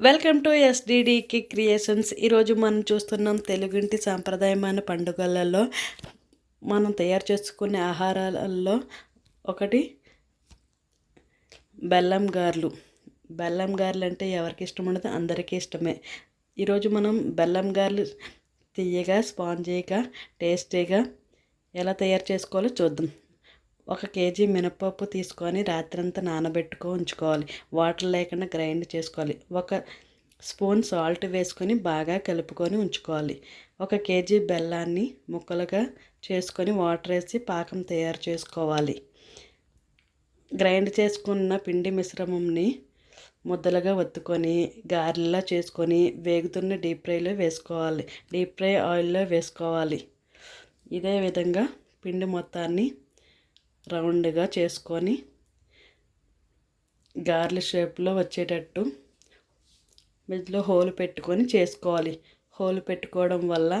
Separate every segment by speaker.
Speaker 1: Welcome to ఎస్డిడికి creations. ఈరోజు మనం చూస్తున్నాం తెలుగింటి సాంప్రదాయమైన పండుగలలో మనం తయారు చేసుకునే ఆహారాలలో ఒకటి బెల్లం గారెలు. బెల్లం గారెలు అంటే ఎవరికి ఇష్టం ఉండదు? అందరికీ ఇష్టమే. ఈరోజు మనం బెల్లం గారెలు తీయగా స్పాంజీగా టేస్టీగా ఎలా తయారు చేసుకోవాలో చూద్దాం. ఒక కేజీ మినపప్పు తీసుకొని రాత్రంతా నానబెట్టుకో ఉంచుకోవాలి. వాటర్ లేకుండా గ్రైండ్ చేసుకోవాలి. ఒక స్పూన్ సాల్ట్ వేసుకొని బాగా కలుపుకొని ఉంచుకోవాలి. ఒక కేజీ బెల్లాన్ని ముక్కలుగా చేసుకొని వాటర్ వేసి పాకం తయారు చేసుకోవాలి. గ్రైండ్ చేసుకున్న పిండి మిశ్రమంని ముద్దలుగా ఒత్తుకొని గారెలా చేసుకొని వేగుతున్న డీప్ ఫ్రైలో వేసుకోవాలి. డీప్ ఫ్రై ఆయిల్లో వేసుకోవాలి. ఇదే విధంగా పిండి మొత్తాన్ని రౌండ్గా చేసుకొని గార్ల షేప్లో వచ్చేటట్టు మధ్యలో హోల్ పెట్టుకొని చేసుకోవాలి. హోల్ పెట్టుకోవడం వల్ల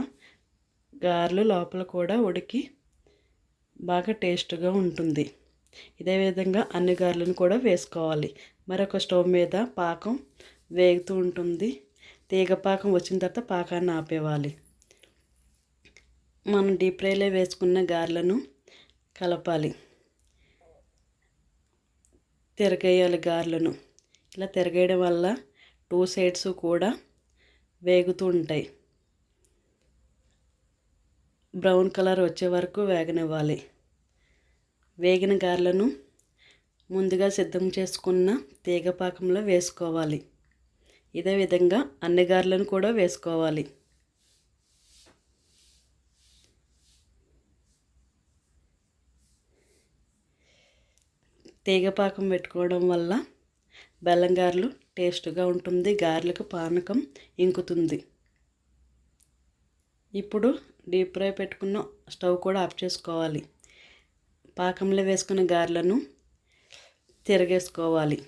Speaker 1: గారెలు లోపల కూడా ఉడికి బాగా టేస్ట్గా ఉంటుంది. ఇదే విధంగా అన్ని గారెలను కూడా వేసుకోవాలి. మరొక స్టవ్ మీద పాకం వేగుతూ ఉంటుంది. తీగ పాకం వచ్చిన తర్వాత పాకాన్ని ఆపేవాలి. మనం డీప్ ఫ్రైలో వేసుకున్న గారెలను కలపాలి. తిరగేయాలి గారెలను. ఇలా తిరగేయడం వల్ల టూ సైడ్స్ కూడా వేగుతూ ఉంటాయి. బ్రౌన్ కలర్ వచ్చే వరకు వేగనివ్వాలి. వేగిన గారెలను ముందుగా సిద్ధం చేసుకున్న తీగపాకంలో వేసుకోవాలి. ఇదే విధంగా అన్ని గారెలను కూడా వేసుకోవాలి. తీగ పాకం పెట్టుకోవడం వల్ల బెల్లం గారెలు టేస్ట్గా ఉంటుంది గారెలకు పానకం ఇంకుతుంది. ఇప్పుడు డీప్ ఫ్రై పెట్టుకున్న స్టవ్ కూడా ఆఫ్ చేసుకోవాలి. పాకంలో వేసుకున్న గారెలను తిరగేసుకోవాలి.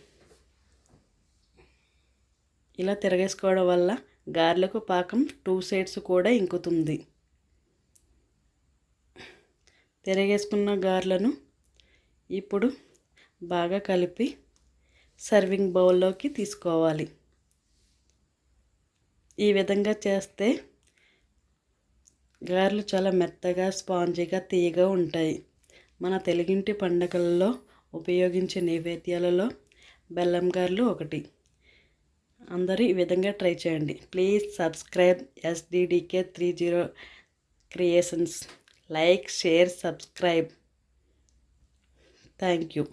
Speaker 1: ఇలా తిరగేసుకోవడం వల్ల గారెలకు పాకం టూ సైడ్స్ కూడా ఇంకుతుంది. తిరగేసుకున్న గారెలను ఇప్పుడు బాగా కలిపి సర్వింగ్ బౌల్లోకి తీసుకోవాలి. ఈ విధంగా చేస్తే గారెలు చాలా మెత్తగా స్పాంజీగా తీయగా ఉంటాయి. మన తెలుగింటి పండగలలో ఉపయోగించే నైవేద్యాలలో బెల్లం గారెలు ఒకటి. అందరూ ఈ విధంగా ట్రై చేయండి. Please subscribe SDDK three zero creations. Like share subscribe. Thank you.